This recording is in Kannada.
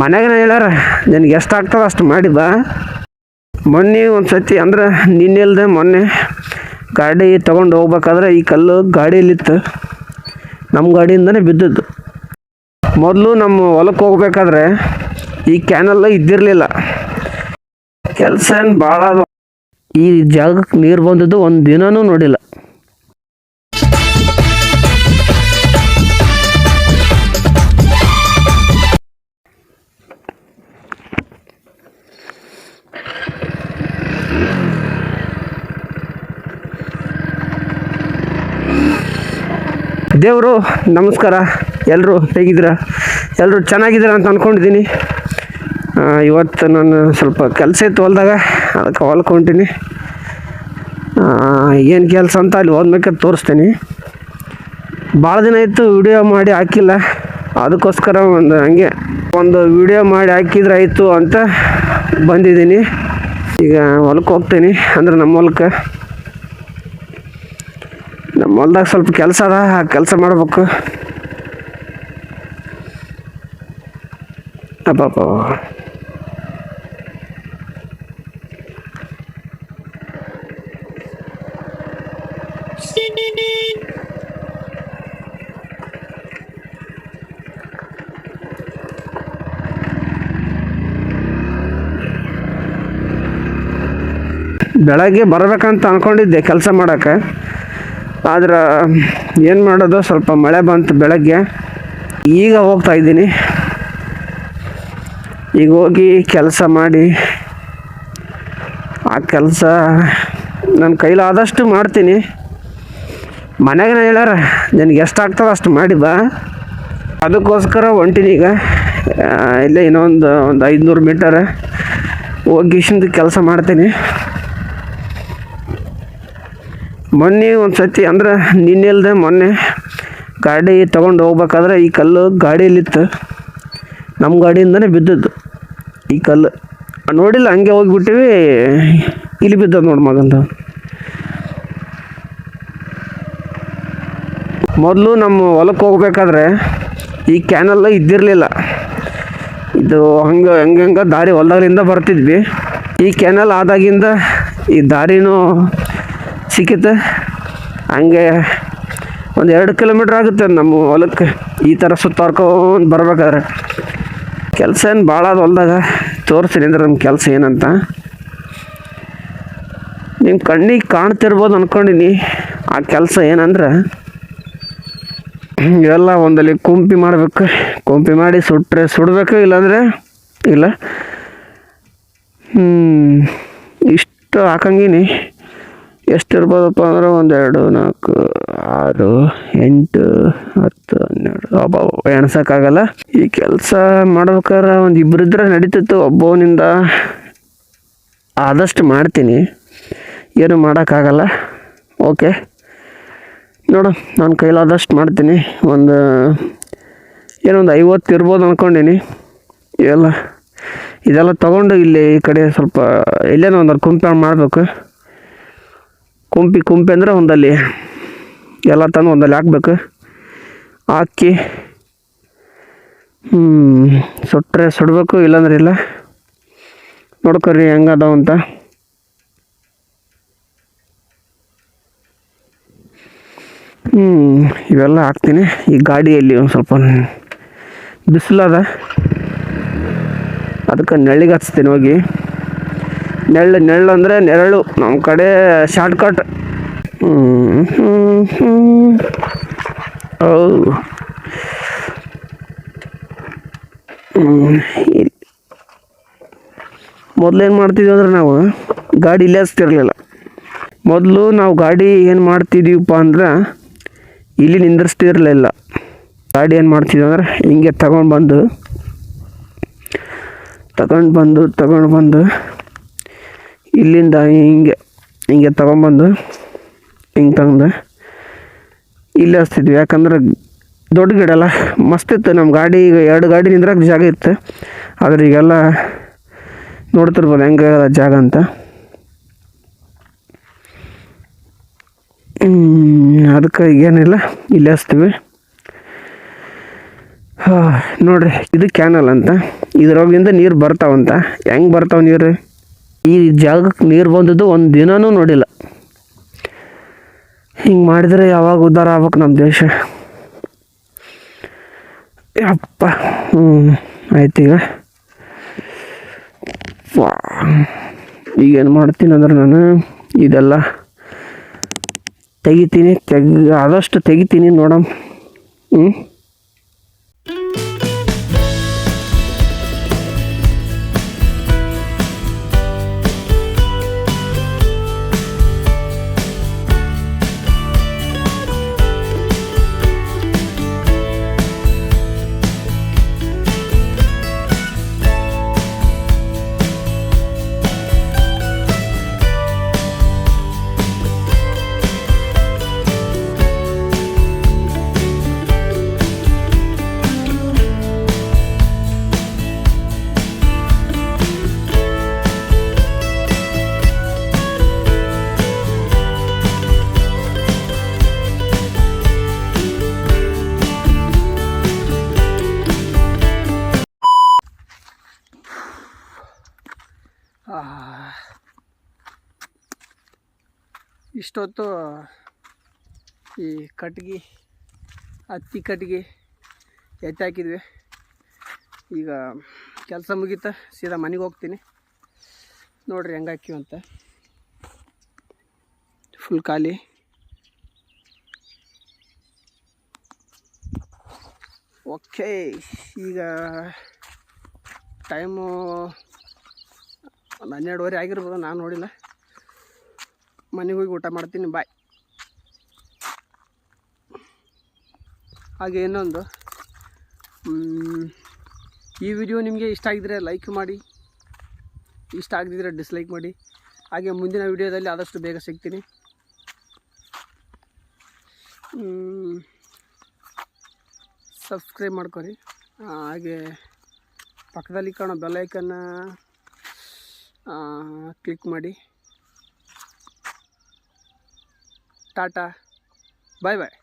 ಮನ್ಯಾಗ ಹೇಳ್ಯಾರ, ನಿನಗೆ ಎಷ್ಟು ಆಗ್ತದೆ ಅಷ್ಟು ಮಾಡಿದ ಮೊನ್ನೆ ಒಂದು ಸತಿ ಅಂದ್ರೆ ನಿನ್ನೆಲ್ದೆ ಮೊನ್ನೆ ಗಾಡಿ ತೊಗೊಂಡು ಹೋಗ್ಬೇಕಾದ್ರೆ ಈ ಕಲ್ಲು ಗಾಡಿಯಲ್ಲಿತ್ತು. ನಮ್ಮ ಗಾಡಿಯಿಂದನೇ ಬಿದ್ದದ್ದು. ಮೊದಲು ನಮ್ಮ ಹೊಲಕ್ಕೆ ಹೋಗ್ಬೇಕಾದ್ರೆ ಈ ಕ್ಯಾನಲ್ ಇದ್ದಿರಲಿಲ್ಲ. ಕೆಲಸ ಏನು ಭಾಳ ಈ ಜಾಗಕ್ಕೆ ನೀರು ಬಂದದ್ದು ಒಂದು ದಿನವೂ ನೋಡಿಲ್ಲ. ದೇವರು, ನಮಸ್ಕಾರ. ಎಲ್ಲರೂ ಹೇಗಿದ್ದೀರಾ? ಎಲ್ಲರೂ ಚೆನ್ನಾಗಿದ್ದೀರಾ ಅಂತ ಅಂದ್ಕೊಂಡಿದ್ದೀನಿ ಇವತ್ತು ನಾನು ಸ್ವಲ್ಪ ಕೆಲಸ ಇತ್ತು ಹೊಲ್ದಾಗ, ಅದಕ್ಕೆ ಹೊಲ್ಕೊಂತೀನಿ ಏನು ಕೆಲಸ ಅಂತ ಅಲ್ಲಿ ಹೋದ್ಮೇಲೆ ತೋರಿಸ್ತೀನಿ. ಭಾಳ ದಿನ ಇತ್ತು ವಿಡಿಯೋ ಮಾಡಿ ಹಾಕಿಲ್ಲ. ಅದಕ್ಕೋಸ್ಕರ ಒಂದು ಹಂಗೆ ಒಂದು ವಿಡಿಯೋ ಮಾಡಿ ಹಾಕಿದ್ರೆ ಆಯಿತು ಅಂತ ಬಂದಿದ್ದೀನಿ. ಈಗ ಹೊಲಕ್ಕೆ ಹೋಗ್ತೀನಿ, ಅಂದ್ರೆ ನಮ್ಮ ಹೊಲಕ್ಕೆ. ನಮ್ಮ ಹೊಲ್ದಾಗ ಸ್ವಲ್ಪ ಕೆಲಸ ಅದ ಆ ಕೆಲಸ ಮಾಡ್ಬೇಕು. ಅಬ್ಬಬ್ಬ ಬೆಳಗ್ಗೆ ಬರಬೇಕಂತ ಅಂದ್ಕೊಂಡಿದ್ದೆ ಕೆಲಸ ಮಾಡೋಕ್ಕೆ. ಆದ್ರೆ ಏನು ಮಾಡೋದು, ಸ್ವಲ್ಪ ಮಳೆ ಬಂತು ಬೆಳಗ್ಗೆ. ಈಗ ಹೋಗ್ತಾ ಇದ್ದೀನಿ. ಈಗ ಹೋಗಿ ಕೆಲಸ ಮಾಡಿ. ಆ ಕೆಲಸ ನನ್ನ ಕೈಲಾದಷ್ಟು ಮಾಡ್ತೀನಿ. ಮನೆಗೆ ಹೇಳಾರ ನಿನಗೆ ಎಷ್ಟು ಆಗ್ತದೆ ಅಷ್ಟು ಮಾಡಿ ಬಾ. ಅದಕ್ಕೋಸ್ಕರ ಹೊಂಟೀನಿ ಈಗ. ಇಲ್ಲೇ ಇನ್ನೊಂದು, ಒಂದು ಐದುನೂರು ಮೀಟರ್ ಹೋಗಿ ಕೆಲಸ ಮಾಡ್ತೀನಿ. ಮೊನ್ನೆ ಒಂದು ಸತಿ ಅಂದ್ರೆ ನಿನ್ನೆಲ್ದೆ ಮೊನ್ನೆ ಗಾಡಿ ತೊಗೊಂಡು ಹೋಗ್ಬೇಕಾದ್ರೆ ಈ ಕಲ್ಲು ಗಾಡಿಯಲ್ಲಿತ್ತು. ನಮ್ಮ ಗಾಡಿಯಿಂದನೇ ಬಿದ್ದದ್ದು ಈ ಕಲ್ಲು. ನೋಡಿಲ್ಲ, ಹಂಗೆ ಹೋಗ್ಬಿಟ್ಟಿವಿ. ಇಲ್ಲಿ ಬಿದ್ದದ ನೋಡಿ ಮಗಂದು. ಮೊದಲು ನಮ್ಮ ಹೊಲಕ್ಕೆ ಹೋಗ್ಬೇಕಾದ್ರೆ ಈ ಕ್ಯಾನಲ್ ಇದ್ದಿರಲಿಲ್ಲ. ಇದು ಹಂಗೆ ಹಂಗೆ ಹಂಗೆ ದಾರಿ ಹೊಲದಾಗಲಿಂದ ಬರ್ತಿದ್ವಿ. ಈ ಕ್ಯಾನಲ್ ಆದಾಗಿಂದ ಈ ದಾರಿನೂ ಸಿಕ್ಕಿತ್ತು ಹಂಗೆ ಒಂದು ಎರಡು ಕಿಲೋಮೀಟ್ರ್ ಆಗುತ್ತೆ ನಮ್ಮ ಹೊಲಕ್ಕೆ. ಈ ಥರ ಸುತ್ತಾರ್ಕೊಂಡು ಬರ್ಬೇಕಾದ್ರೆ. ಕೆಲಸ ಏನು ಭಾಳ ಅದು ಹೊಲ್ದಾಗ. ತೋರಿಸ್ತೀನಿ ಅಂದ್ರೆ ನಮ್ಮ ಕೆಲಸ ಏನಂತ. ನಿಮ್ಮ ಕಣ್ಣಿಗೆ ಕಾಣ್ತಿರ್ಬೋದು ಅಂದ್ಕೊಂಡಿನಿ ಆ ಕೆಲಸ ಏನಂದ್ರೆ, ಇವೆಲ್ಲ ಒಂದಲ್ಲಿ ಕುಂಪಿ ಮಾಡಬೇಕು. ಕುಂಪಿ ಮಾಡಿ ಸುಟ್ಟರೆ ಸುಡಬೇಕು ಇಲ್ಲಾಂದರೆ, ಇಲ್ಲ. ಹ್ಞೂ ಇಷ್ಟು ಹಾಕಂಗಿನಿ. ಎಷ್ಟು ಇರ್ಬೋದಪ್ಪ ಅಂದ್ರೆ ಎರಡು ನಾಲ್ಕು, ಆರು, ಎಂಟು, ಹತ್ತು, ಹನ್ನೆರಡು. ಒಬ್ಬ ಎಣ್ಸೋಕ್ಕಾಗಲ್ಲ. ಈ ಕೆಲಸ ಮಾಡ್ಬೇಕಾದ್ರೆ ಒಂದು ಇಬ್ಬರಿದ್ರೆ ನಡೀತಿತ್ತು. ಒಬ್ಬವನಿಂದ ಆದಷ್ಟು ಮಾಡ್ತೀನಿ. ಏನು ಮಾಡೋಕ್ಕಾಗಲ್ಲ. ಓಕೆ. ನೋಡು, ನಾನು ಕೈಲಾದಷ್ಟು ಮಾಡ್ತೀನಿ. ಒಂದು ಏನೊಂದು ಐವತ್ತು ಇರ್ಬೋದು ಅಂದ್ಕೊಂಡೀನಿ ಇವೆಲ್ಲ ಇದೆಲ್ಲ ತೊಗೊಂಡು ಇಲ್ಲಿ ಈ ಕಡೆ ಸ್ವಲ್ಪ ಇಲ್ಲೇನೋ ಒಂದು ಕುಂಪೆ ಮಾಡಬೇಕು. ಕುಂಪಿ ಕುಂಪಿ ಅಂದರೆ ಒಂದಲ್ಲಿ. ಎಲ್ಲ ತಂದು ಒಂದಲ್ಲಿ ಹಾಕ್ಬೇಕು. ಹಾಕಿ ಹ್ಞೂ ಸುಟ್ಟರೆ ಸುಡಬೇಕು, ಇಲ್ಲಾಂದ್ರೆ ಇಲ್ಲ. ನೋಡ್ಕೊರಿ ಹೆಂಗದಾವ ಅಂತ. ಹ್ಞೂ ಇವೆಲ್ಲ ಹಾಕ್ತೀನಿ. ಈ ಗಾಡಿಯಲ್ಲಿ ಒಂದು ಸ್ವಲ್ಪ ಬಿಸಿಲದ ಅದಕ್ಕೆ ನೆಳ್ಳಿಗೆ ಹಚ್ತೀನಿ ಹೋಗಿ. ನೆಳ್ಳು ನೆಳ್ಳು ಅಂದರೆ ನೆರಳು. ನಮ್ಮ ಕಡೆ ಶಾರ್ಟ್ಕಟ್ ಮೊದಲೇನು ಮಾಡ್ತಿದ್ವಿ ಅಂದ್ರೆ ನಾವು ಗಾಡಿ ಇಲ್ಲೇ ಹಚ್ತಿರ್ಲಿಲ್ಲ. ಮೊದಲು ನಾವು ಗಾಡಿ ಏನು ಮಾಡ್ತಿದ್ದೀವಪ್ಪ ಅಂದ್ರೆ ಇಲ್ಲಿ ನಿಂದ್ರಿಸ್ತಿರಲಿಲ್ಲ. ಗಾಡಿ ಏನು ಮಾಡ್ತಿದ್ವಿ ಅಂದ್ರೆ ಹಿಂಗೆ ತಗೊಂಡು ಬಂದು ತಗೊಂಡು ಬಂದು ತಗೊಂಡು ಬಂದು ಇಲ್ಲಿಂದ ಹಿಂಗೆ ಹಿಂಗೆ ತೊಗೊಂಬಂದು, ಹಿಂಗೆ ತಂದು, ಇಲ್ಲೇ ಹಚ್ತಿದ್ವಿ. ಯಾಕಂದ್ರೆ ದೊಡ್ಡ ಗಿಡ ಅಲ್ಲ, ಮಸ್ತ್ ಇತ್ತು ನಮ್ಮ ಗಾಡಿ. ಈಗ ಎರಡು ಗಾಡಿ ನಿಂದ್ರಕ್ಕೆ ಜಾಗ ಇತ್ತು. ಆದರೆ ಈಗೆಲ್ಲ ನೋಡ್ತಿರ್ಬೋದು ಹೆಂಗೆ ಜಾಗ ಅಂತ. ಅದಕ್ಕೆ ಏನಿಲ್ಲ ಇಲ್ಲಿ ಹಚ್ತೀವಿ. ಹಾಂ, ನೋಡ್ರಿ, ಇದು ಕ್ಯಾನಲ್ ಅಂತ. ಇದ್ರೊಳಗಿಂದ ನೀರು ಬರ್ತಾವಂತ. ಹೆಂಗೆ ಬರ್ತಾವೆ ನೀರು? ಈ ಜಾಗಕ್ಕೆ ನೀರು ಬಂದದ್ದು ಒಂದು ದಿನವೂ ನೋಡಿಲ್ಲ. ಹಿಂಗೆ ಮಾಡಿದರೆ ಯಾವಾಗ ಉದ್ಧಾರ ಆಗ್ಬೇಕು ನಮ್ಮ ದೇಶ? ಅಪ್ಪ ಹ್ಞೂ ಆಯ್ತು ಈಗ. ಈಗೇನು ಮಾಡ್ತೀನಿ ಅಂದ್ರೆ ನಾನು ಇದೆಲ್ಲ ತೆಗಿತೀನಿ, ತೆಗಿ ಆದಷ್ಟು ತೆಗಿತೀನಿ ನೋಡಮ್. ಹ್ಞೂ ಇಷ್ಟೊತ್ತು ಈ ಕಟ್ಗೆ, ಹತ್ತಿ ಕಟ್ಗೆ ಎತ್ತಾಕಿದ್ವಿ ಈಗ ಕೆಲಸ ಮುಗೀತ, ಸೀದಾ ಮನೆಗೆ ಹೋಗ್ತೀನಿ. ನೋಡ್ರಿ ಹೆಂಗೆ ಹಾಕಿವಿ ಅಂತ. ಫುಲ್ ಖಾಲಿ. ಓಕೆ ಈಗ ಟೈಮು ಒಂದು ಹನ್ನೆರಡುವರೆ ಆಗಿರ್ಬೋದು, ನಾನು ನೋಡಿಲ್ಲ. ಮನೆಗೆ ಹೋಗಿ ಊಟ ಮಾಡ್ತೀನಿ ಬಾಯ್ ಹಾಗೆ ಇನ್ನೊಂದು. ಈ ವಿಡಿಯೋ ನಿಮಗೆ ಇಷ್ಟ ಆಗಿದ್ರೆ ಲೈಕ್ ಮಾಡಿ, ಇಷ್ಟ ಆಗದಿದ್ರೆ ಡಿಸ್ಲೈಕ್ ಮಾಡಿ. ಹಾಗೆ ಮುಂದಿನ ವಿಡಿಯೋದಲ್ಲಿ ಆದಷ್ಟು ಬೇಗ ಸಿಗ್ತೀನಿ. ಸಬ್ಸ್ಕ್ರೈಬ್ ಮಾಡ್ಕೊರಿ. ಹಾಗೆ ಪಕ್ಕದಲ್ಲಿ ಕಾಣೋ ಬೆಲ್ಲೈಕನ್ನ ಕ್ಲಿಕ್ ಮಾಡಿ. ಟಾಟಾ. ಬಾಯ್ ಬಾಯ್